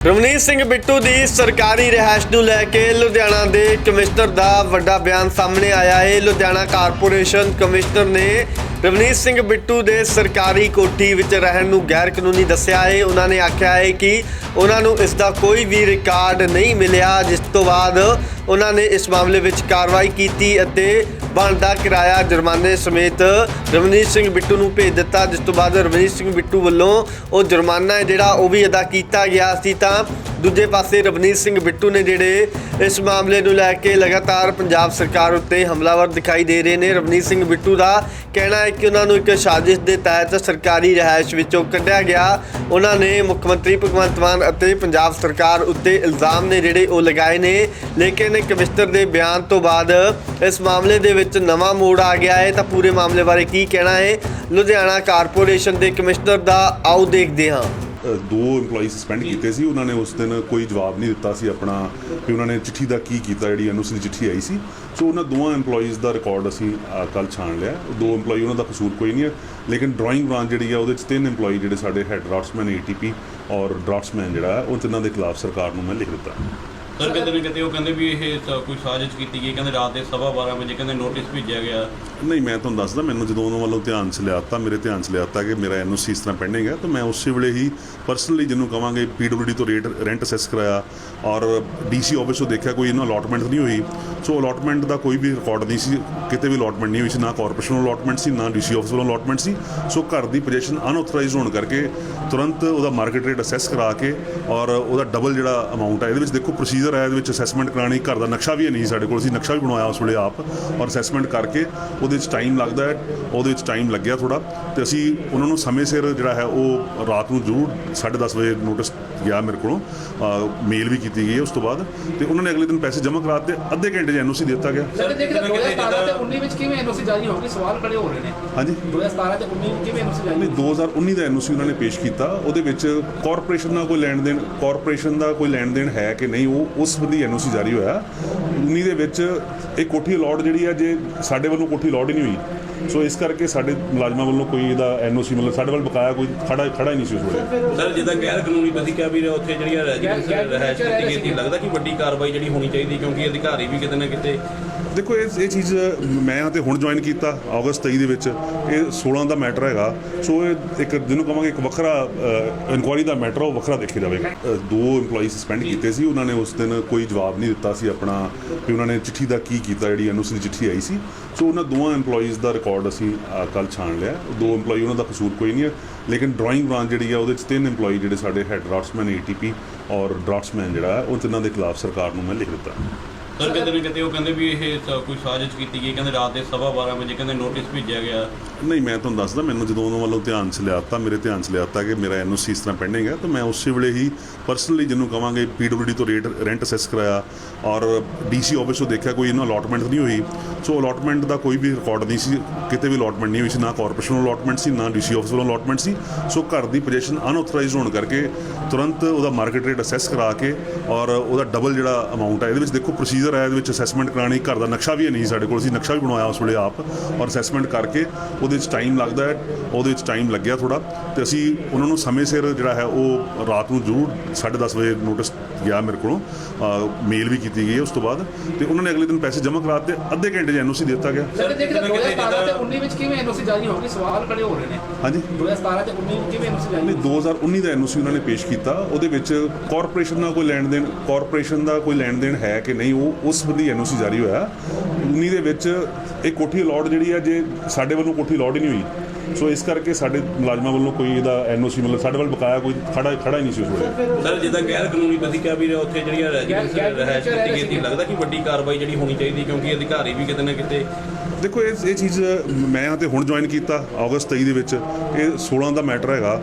ਰਵਨੀਤ ਸਿੰਘ ਬਿੱਟੂ ਦੀ ਸਰਕਾਰੀ ਰਿਹਾਇਸ਼ ਨੂੰ ਲੈ ਕੇ ਲੁਧਿਆਣਾ ਦੇ ਕਮਿਸ਼ਨਰ ਦਾ ਵੱਡਾ ਬਿਆਨ ਸਾਹਮਣੇ ਆਇਆ ਹੈ। ਲੁਧਿਆਣਾ ਕਾਰਪੋਰੇਸ਼ਨ ਕਮਿਸ਼ਨਰ ਨੇ ਰਵਨੀਤ ਸਿੰਘ ਬਿੱਟੂ ਦੇ ਸਰਕਾਰੀ ਕੋਠੀ ਵਿੱਚ ਰਹਿਣ ਨੂੰ ਗੈਰ ਕਾਨੂੰਨੀ ਦੱਸਿਆ ਹੈ। ਉਹਨਾਂ ਨੇ ਆਖਿਆ ਹੈ ਕਿ ਉਹਨਾਂ ਨੂੰ ਇਸ ਦਾ ਕੋਈ ਵੀ ਰਿਕਾਰਡ ਨਹੀਂ ਮਿਲਿਆ, ਜਿਸ ਤੋਂ ਬਾਅਦ ਉਹਨਾਂ ਨੇ ਇਸ ਮਾਮਲੇ ਵਿੱਚ ਕਾਰਵਾਈ ਕੀਤੀ ਅਤੇ ਬਣਦਾ ਕਿਰਾਇਆ ਜੁਰਮਾਨੇ ਸਮੇਤ ਰਵਨੀਤ ਸਿੰਘ ਬਿੱਟੂ ਨੂੰ ਭੇਜ ਦਿੱਤਾ, ਜਿਸ ਤੋਂ ਬਾਅਦ ਰਵਨੀਤ ਸਿੰਘ ਬਿੱਟੂ ਵੱਲੋਂ ਉਹ ਜੁਰਮਾਨਾ ਜਿਹੜਾ ਉਹ ਵੀ ਅਦਾ ਕੀਤਾ ਗਿਆ ਸੀ ਤਾਂ ਦੂਜੇ ਪਾਸੇ ਰਵਨੀਤ ਸਿੰਘ ਬਿੱਟੂ ਨੇ ਜਿਹੜੇ ਇਸ ਮਾਮਲੇ ਨੂੰ ਲੈ ਕੇ ਲਗਾਤਾਰ ਪੰਜਾਬ ਸਰਕਾਰ ਉੱਤੇ ਹਮਲਾਵਰ ਦਿਖਾਈ ਦੇ ਰਹੇ ਨੇ। ਰਵਨੀਤ ਸਿੰਘ ਬਿੱਟੂ ਦਾ ਕਹਿਣਾ ਹੈ ਕਿ ਉਹਨਾਂ ਨੂੰ ਇੱਕ ਸਾਜ਼ਿਸ਼ ਦੇ ਤਹਿਤ ਸਰਕਾਰੀ ਰਿਹਾਇਸ਼ ਵਿੱਚੋਂ ਕੱਢਿਆ ਗਿਆ। ਉਹਨਾਂ ਨੇ ਮੁੱਖ ਮੰਤਰੀ ਭਗਵੰਤ ਮਾਨ ਅਤੇ ਪੰਜਾਬ ਸਰਕਾਰ ਉੱਤੇ ਇਲਜ਼ਾਮ ਨੇ ਜਿਹੜੇ ਉਹ ਲਗਾਏ ਨੇ। ਲੇਕਿਨ ਕਮਿਸ਼ਨਰ ਦੇ ਬਿਆਨ ਤੋਂ ਬਾਅਦ ਇਸ ਮਾਮਲੇ ਦੇ ਵਿੱਚ ਨਵਾਂ ਮੋੜ ਆ ਗਿਆ ਹੈ। ਤਾਂ ਪੂਰੇ ਮਾਮਲੇ ਬਾਰੇ ਕੀ ਕਹਿਣਾ ਹੈ? ਲੁਧਿਆਣਾ ਕਾਰਪੋਰੇਸ਼ਨ ਦੇ ਕਮਿਸ਼ਨਰ ਦਾ ਆਓ ਦੇਖਦੇ ਹਾਂ। ਦੋ EMPLOYEE ਸਸਪੈਂਡ ਕੀਤੇ ਸੀ। ਉਹਨਾਂ ਨੇ ਉਸ ਦਿਨ ਕੋਈ ਜਵਾਬ ਨਹੀਂ ਦਿੱਤਾ ਸੀ ਆਪਣਾ ਕਿ ਉਹਨਾਂ ਨੇ ਚਿੱਠੀ ਦਾ ਕੀ ਕੀਤਾ ਜਿਹੜੀ ਐਨਓਸੀ ਦੀ ਚਿੱਠੀ ਆਈ ਸੀ। ਸੋ ਉਹਨਾਂ ਦੋਵਾਂ EMPLOYEES ਦਾ ਰਿਕਾਰਡ ਅਸੀਂ ਕੱਲ ਛਾਣ ਲਿਆ। ਦੋ EMPLOYEE ਉਹਨਾਂ ਦਾ ਕਸੂਰ ਕੋਈ ਨਹੀਂ ਹੈ। ਲੇਕਿਨ ਡਰਾਇੰਗ ਬ੍ਰਾਂਚ ਜਿਹੜੀ ਆ ਉਹਦੇ ਚ ਤਿੰਨ EMPLOYEE ਜਿਹੜੇ ਸਾਡੇ ਹੈਡ ਡਰਾਫਟਸਮੈਨ ATP ਔਰ ਡਰਾਫਟਸਮੈਨ ਜਿਹੜਾ ਉਹ ਤਿੰਨਾਂ ਦੇ ਖਿਲਾਫ ਸਰਕਾਰ ਨੂੰ ਮੈਂ ਲਿਖ ਦਿੱਤਾ। ਸਰ ਕਿਤੇ ਨਾ ਕਿਤੇ ਉਹ ਕਹਿੰਦੇ ਵੀ ਇਹ ਕੋਈ ਸਾਜ਼ਿਸ਼ ਕੀਤੀ ਗਈ। ਕਹਿੰਦੇ ਰਾਤ ਦੇ ਸਵਾ 12 ਵਜੇ ਕਹਿੰਦੇ ਨੋਟਿਸ ਭੇਜਿਆ ਗਿਆ। ਨਹੀਂ, ਮੈਂ ਤੁਹਾਨੂੰ ਦੱਸਦਾ, ਮੈਨੂੰ ਜਦੋਂ ਉਹਨਾਂ ਵੱਲੋਂ ਧਿਆਨ 'ਚ ਲਿਆਤਾ, ਮੇਰੇ ਧਿਆਨ 'ਚ ਲਿਆਤਾ ਕਿ ਮੇਰਾ ਐਨਓਸੀ ਇਸ ਤਰ੍ਹਾਂ ਪੈਂਡਿੰਗ ਹੈ, ਤਾਂ ਮੈਂ ਉਸੇ ਵੇਲੇ ਹੀ ਪਰਸਨਲੀ ਜਿਹਨੂੰ ਕਵਾਂਗੇ ਪੀਡਬਲਯੂਡੀ ਤੋਂ ਰੇਟ ਰੈਂਟ ਅਸੈਸ ਕਰਾਇਆ ਔਰ ਡੀਸੀ ਆਫਿਸ ਤੋਂ ਦੇਖਿਆ ਕੋਈ ਇਹਨਾਂ ਅਲਾਟਮੈਂਟ ਨਹੀਂ ਹੋਈ। ਸੋ ਅਲਾਟਮੈਂਟ ਦਾ ਕੋਈ ਵੀ ਰਿਕਾਰਡ ਨਹੀਂ ਸੀ, ਕਿਤੇ ਵੀ ਅਲਾਟਮੈਂਟ ਨਹੀਂ ਹੋਈ ਸੀ, ਨਾ ਕਾਰਪੋਰੇਸ਼ਨ ਵੱਲੋਂ ਅਲਾਟਮੈਂਟ ਸੀ, ਨਾ ਡੀਸੀ ਆਫਿਸ ਵੱਲੋਂ ਅਲਾਟਮੈਂਟ ਸੀ। ਸੋ ਘਰ ਦੀ ਪੋਜੀਸ਼ਨ ਅਨਆਥੋਰਾਈਜ਼ਡ ਹੋਣ ਕਰਕੇ ਤੁਰੰਤ ਉਹਦਾ ਮਾਰਕੀਟ ਰੇਟ ਅਸੈਸ ਕਰਾ ਕੇ ਔਰ ਉਹਦਾ ਡਬਲ ਜਿਹੜਾ ਅਮਾਉਂਟ ਹੈ ਇਹਦੇ ਵਿੱਚ ਦੇਖੋ ਪ੍ਰੋਸੀਜਰ ਹੈ ਇਹਦੇ ਵਿੱਚ ਅਸੈਸਮੈਂਟ ਕਰਾਣੀ ਘਰ ਦਾ ਨਕਸ਼ਾ ਵੀ ਹੈ ਨਹੀਂ ਸਾਡੇ ਕੋਲ ਸੀ ਨਕਸ਼ਾ ਵੀ ਬਣਵਾਇਆ ਉਸ ਵੇਲੇ ਆਪ ਔਰ ਅਸੈਸਮੈਂਟ ਕਰਕੇ ਉਹਦੇ ਵਿੱਚ ਟਾਈਮ ਲੱਗਦਾ ਹੈ ਉਹਦੇ ਵਿੱਚ ਟਾਈਮ ਲੱਗਿਆ ਥੋੜਾ ਤੇ ਅਸੀਂ ਉਹਨਾਂ ਨੂੰ ਸਮੇਂ ਸਿਰ ਜਿਹੜਾ ਹੈ ਉਹ ਰਾਤ ਨੂੰ ਜ਼ਰੂਰ 10:30 ਵਜੇ ਨੋਟਿਸ ਗਿਆ ਮੇਰੇ ਕੋਲੋਂ ਮੇਲ ਵੀ ਕੀਤੀ ਗਈ ਹੈ ਉਸ ਤੋਂ ਬਾਅਦ। ਤੇ ਉਹਨਾਂ ਨੇ ਅਗਲੇ ਦਿਨ ਪੈਸੇ ਜਮ੍ਹਾਂ ਕਰਾ ਦਿੱਤੇ ਅੱਧੇ ਘੰਟੇ 'ਚ ਐਨਓਸੀ ਦੇ ਦਿੱਤਾ ਗਿਆ। ਸਰ ਦੇਖਿਆ 2017 ਤੇ 19 ਵਿੱਚ ਕਿਵੇਂ ਐਨਓਸੀ ਜਾਰੀ ਹੋ ਗਈ ਸਵਾਲ ਖੜੇ ਹੋ ਰਹੇ ਨੇ। ਹਾਂਜੀ। 2017 ਤੇ 19 ਵਿੱਚ ਕਿਵੇਂ ਐਨਓਸੀ ਜਾਰੀ ਨਹੀਂ ਹੋਈ 2019 ਦਾ ਐਨਓਸੀ ਉਹਨਾਂ ਨੇ ਪੇਸ਼ ਕੀਤਾ। ਉਹਦੇ ਵਿੱਚ ਕਾਰਪੋਰੇਸ਼ਨ ਨਾਲ ਕੋਈ ਲੈਣ ਦੇਣ ਕਾਰਪੋਰੇਸ਼ਨ ਦਾ ਕੋਈ ਲੈਣ ਦੇਣ ਹੈ ਕਿ ਨਹੀਂ ਉਹ ਉਸ ਸੰਬੰਧੀ ਐਨਓਸੀ ਜਾਰੀ ਹੋਇਆ। 19 ਦੇ ਵਿੱਚ ਇਹ ਕੋਠੀ ਅਲਾਟ ਜਿਹੜੀ ਹੈ ਜੇ ਸਾਡੇ ਵੱਲੋਂ ਕੋਠੀ ਅਲਾਟ ਹੀ ਨਹੀਂ ਹੋਈ ਸੋ ਇਸ ਕਰਕੇ ਸਾਡੇ ਮੁਲਾਜ਼ਮਾਂ ਵੱਲੋਂ ਕੋਈ ਇਹਦਾ ਐਨਓਸੀ ਮਤਲਬ ਸਾਡੇ ਵੱਲ ਬਕਾਇਆ ਕੋਈ ਖੜਾ ਖੜਾ ਨਹੀਂ ਸੀ ਹੋਇਆ ਸਰ ਜਿੱਦਾਂ ਗੈਰ ਕਾਨੂੰਨੀ ਬਦੀਕਾ ਵੀ ਉੱਥੇ ਜਿਹੜੀਆਂ ਰਹਿਸ਼ ਕੀਤੀ ਗਈ ਸੀ ਲੱਗਦਾ ਕਿ ਵੱਡੀ ਕਾਰਵਾਈ ਜਿਹੜੀ ਹੋਣੀ ਚਾਹੀਦੀ ਕਿਉਂਕਿ ਅਧਿਕਾਰੀ ਵੀ ਕਿਤੇ ਨਾ ਕਿਤੇ ਦੇਖੋ ਇਹ ਇਹ ਚੀਜ਼ ਮੈਂ ਤੇ ਹੁਣ ਜੁਆਇਨ ਕੀਤਾ ਅਗਸਤ 23 ਦੇ ਵਿੱਚ। ਇਹ 16 ਦਾ ਮੈਟਰ ਹੈਗਾ। ਸੋ ਇਹ ਇੱਕ ਜਿਹਨੂੰ ਕਹਾਂਗੇ ਇੱਕ ਵੱਖਰਾ ਇਨਕੁਆਇਰੀ ਦਾ ਮੈਟਰ ਉਹ ਵੱਖਰਾ ਦੇਖਿਆ ਜਾਵੇਗਾ ਦੋ EMPLOYEE ਸਸਪੈਂਡ ਕੀਤੇ ਸੀ ਉਹਨਾਂ ਨੇ ਉਸ ਦਿਨ ਕੋਈ ਜਵਾਬ ਨਹੀਂ ਦਿੱਤਾ ਸੀ ਆਪਣਾ ਕਿ ਉਹਨਾਂ ਨੇ ਚਿੱਠੀ ਦਾ ਕੀ ਕੀਤਾ ਜਿਹੜੀ ਐਨਓਸੀ ਦੀ ਚਿੱਠੀ ਆਈ ਸੀ। ਸੋ ਉਹਨਾਂ ਦੋਵਾਂ EMPLOYEES ਦਾ ਰਿਕਾਰਡ ਅਸੀਂ ਕੱਲ ਛਾਣ ਲਿਆ। ਦੋ EMPLOYEE ਉਹਨਾਂ ਦਾ ਕਸੂਰ ਕੋਈ ਨਹੀਂ ਹੈ। ਲੇਕਿਨ ਡਰਾਇੰਗ ਬ੍ਰਾਂਚ ਜਿਹੜੀ ਆ ਉਹਦੇ ਚ ਤਿੰਨ EMPLOYEE ਜਿਹੜੇ ਸਾਡੇ ਹੈਡ ਡਰਾਫਟਸਮੈਨ ATP ਔਰ ਡਰਾਫਟਸਮੈਨ ਜਿਹੜਾ ਹੈ, ਉਹ ਤਿੰਨਾਂ ਦੇ ਖਿਲਾਫ ਸਰਕਾਰ ਨੂੰ ਮੈਂ ਲਿਖ ਦਿੱਤਾ। ਸਰ ਕਿਤੇ ਨਾ ਕਿਤੇ ਉਹ ਕਹਿੰਦੇ ਵੀ ਇਹ ਕੋਈ ਸਾਜ਼ਿਸ਼ ਕੀਤੀ ਗਈ। ਕਹਿੰਦੇ ਰਾਤ ਦੇ ਸਵਾ 12 ਵਜੇ ਕਹਿੰਦੇ ਨੋਟਿਸ ਭੇਜਿਆ ਗਿਆ। ਨਹੀਂ ਮੈਂ ਤੁਹਾਨੂੰ ਦੱਸਦਾ ਮੈਨੂੰ ਜਦੋਂ ਉਹਨਾਂ ਵੱਲੋਂ ਧਿਆਨ 'ਚ ਲਿਆਤਾ ਮੇਰੇ ਧਿਆਨ 'ਚ ਲਿਆਤਾ ਕਿ ਮੇਰਾ ਐਨਓਸੀ ਇਸ ਤਰ੍ਹਾਂ ਪੈਂਡਿੰਗ ਹੈ ਤਾਂ ਮੈਂ ਉਸੇ ਵੇਲੇ ਹੀ ਪਰਸਨਲੀ ਜਿਹਨੂੰ ਕਵਾਂਗੇ ਪੀਡਬਲਯੂਡੀ ਤੋਂ ਰੇਟ ਰੈਂਟ ਅਸੈਸ ਕਰਾਇਆ ਔਰ ਡੀਸੀ ਆਫਿਸ ਤੋਂ ਦੇਖਿਆ ਕੋਈ ਇਹਨਾਂ ਅਲਾਟਮੈਂਟ ਨਹੀਂ ਹੋਈ। ਸੋ ਅਲਾਟਮੈਂਟ ਦਾ ਕੋਈ ਵੀ ਰਿਕਾਰਡ ਨਹੀਂ ਸੀ, ਕਿਤੇ ਵੀ ਅਲਾਟਮੈਂਟ ਨਹੀਂ ਹੋਈ ਸੀ, ਨਾ ਕਾਰਪੋਰੇਸ਼ਨ ਵੱਲੋਂ ਅਲਾਟਮੈਂਟ ਸੀ, ਨਾ ਡੀਸੀ ਆਫਿਸ ਵੱਲੋਂ ਅਲਾਟਮੈਂਟ ਸੀ। ਸੋ ਘਰ ਦੀ ਪੋਜੀਸ਼ਨ ਅਨਆਥੋਰਾਈਜ਼ਡ ਹੋਣ ਕਰਕੇ ਤੁਰੰਤ ਉਹਦਾ ਮਾਰਕੀਟ ਰੇਟ ਅਸੈਸ ਕਰਾ ਕੇ ਔਰ ਉਹਦਾ ਡਬਲ ਜਿਹੜਾ ਅਮਾਉਂਟ ਹੈ ਇਹਦੇ ਵਿੱਚ ਦੇਖੋ ਪ੍ਰੋਸੀਜਰ ਹੈ ਇਹਦੇ ਵਿੱਚ ਅਸੈਸਮੈਂਟ ਕਰਾਣੀ ਘਰ ਦਾ ਨਕਸ਼ਾ ਵੀ ਹੈ ਨਹੀਂ ਸਾਡੇ ਕੋਲ, ਅਸੀਂ ਨਕਸ਼ਾ ਵੀ ਬਣਾਇਆ ਉਸ ਵੇਲੇ ਆਪ ਔਰ ਅਸੈਸਮੈਂਟ ਕਰਕੇ ਉਹਦੇ ਵਿੱਚ ਟਾਈਮ ਲੱਗਦਾ ਹੈ, ਉਹਦੇ ਵਿੱਚ ਟਾਈਮ ਲੱਗਿਆ ਥੋੜਾ ਤੇ ਅਸੀਂ ਉਹਨਾਂ ਨੂੰ ਸਮੇਂ ਸਿਰ ਜਿਹੜਾ ਹੈ, ਉਹ ਰਾਤ ਨੂੰ ਜ਼ਰੂਰ 10:30 ਵਜੇ ਨੋਟਿਸ ਗਿਆ ਮੇਰੇ ਕੋਲੋਂ ਮੇਲ ਵੀ ਕੀਤੀ ਗਈ ਹੈ ਉਸ ਤੋਂ ਬਾਅਦ। ਤੇ ਉਹਨਾਂ ਨੇ ਅਗਲੇ ਦਿਨ ਪੈਸੇ ਜਮ੍ਹਾਂ ਕਰਾ ਦਿੱਤੇ ਅੱਧੇ ਘੰਟੇ 'ਚ ਐਨਓਸੀ ਦੇ ਦਿੱਤਾ ਗਿਆ? ਸਰ ਦੇਖਿਆ 2017 ਤੇ 19 ਵਿੱਚ ਕਿਵੇਂ ਐਨਓਸੀ ਜਾਰੀ ਹੋ ਗਈ ਸਵਾਲ ਖੜੇ ਹੋ ਰਹੇ ਨੇ। ਹਾਂਜੀ। 2017 ਤੇ 19 ਵਿੱਚ ਕਿਵੇਂ ਐਨਓਸੀ ਜਾਰੀ ਨਹੀਂ ਹੋਈ 2019 ਦਾ ਐਨਓਸੀ ਉਹਨਾਂ ਨੇ ਪੇਸ਼ ਕੀਤਾ। ਉਹਦੇ ਵਿੱਚ ਕਾਰਪੋਰੇਸ਼ਨ ਨਾਲ ਕੋਈ ਲੈਣ ਦੇਣ ਕਾਰਪੋਰੇਸ਼ਨ ਦਾ ਕੋਈ ਲੈਣ ਦੇਣ ਹੈ ਕਿ ਨਹੀਂ ਉਹ ਉਸ ਸੰਬੰਧੀ ਐਨਓਸੀ ਜਾਰੀ ਹੋਇਆ। 19 ਦੇ ਵਿੱਚ ਇਹ ਕੋਠੀ ਅਲਾਟ ਜਿਹੜੀ ਹੈ ਜੇ ਸਾਡੇ ਵੱਲੋਂ ਕੋਠੀ ਅਲਾਟ ਹੀ ਨਹੀਂ ਹੋਈ ਸੋ ਇਸ ਕਰਕੇ ਸਾਡੇ ਮੁਲਾਜ਼ਮਾਂ ਵੱਲੋਂ ਕੋਈ ਇਹਦਾ ਐਨਓਸੀ ਮਤਲਬ ਸਾਡੇ ਵੱਲ ਬਕਾਇਆ ਕੋਈ ਖੜਾ ਖੜਾ ਨਹੀਂ ਸੀ ਉਸ ਵੇਲੇ। ਸਰ ਜਿੱਦਾਂ ਗੈਰ ਕਾਨੂੰਨੀ ਬਦੀਕਾ ਵੀ ਉੱਥੇ ਜਿਹੜੀਆਂ ਰੈਜ਼ੀਡੈਂਸ ਰਹਿਸ਼ ਕੀਤੀ ਗਈ ਸੀ ਲੱਗਦਾ ਕਿ ਵੱਡੀ ਕਾਰਵਾਈ ਜਿਹੜੀ ਹੋਣੀ ਚਾਹੀਦੀ ਕਿਉਂਕਿ ਅਧਿਕਾਰੀ ਵੀ ਕਿਤੇ ਨਾ ਕਿਤੇ ਦੇਖੋ ਇਹ ਇਹ ਚੀਜ਼ ਮੈਂ ਤੇ ਹੁਣ ਜੁਆਇਨ ਕੀਤਾ ਅਗਸਤ 23 ਦੇ ਵਿੱਚ। ਇਹ 16 ਦਾ ਮੈਟਰ ਹੈਗਾ।